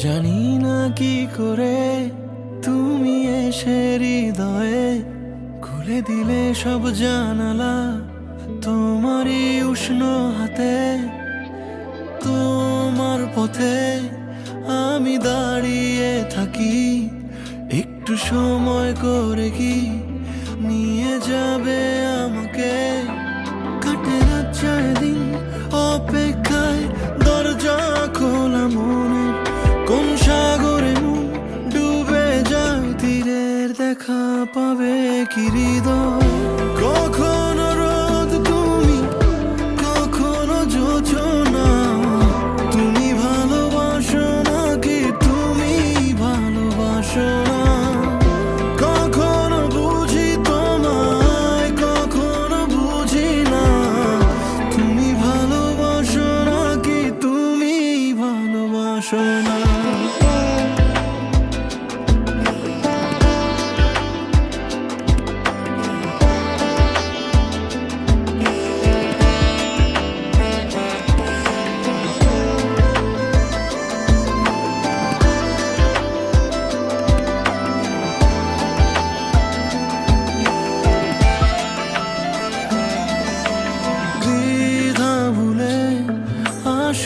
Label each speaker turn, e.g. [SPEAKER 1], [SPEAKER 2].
[SPEAKER 1] জানি না কি করে তুমি এসে হৃদয়ে খুলে দিলে সব জানালা তোমারই উষ্ণ হাতে, তোমার পথে আমি দাঁড়িয়ে থাকি। একটু সময় করে কি নিয়ে যাবে কি হৃদয় কখনো রোদ তুমি, কখনো যোজনা। তুমি ভালোবাসো নাকি তুমি ভালোবাসো না? কখনো বুঝি তোমায়, কখনো বুঝি না। তুমি ভালোবাসো নাকি তুমি ভালোবাসো না?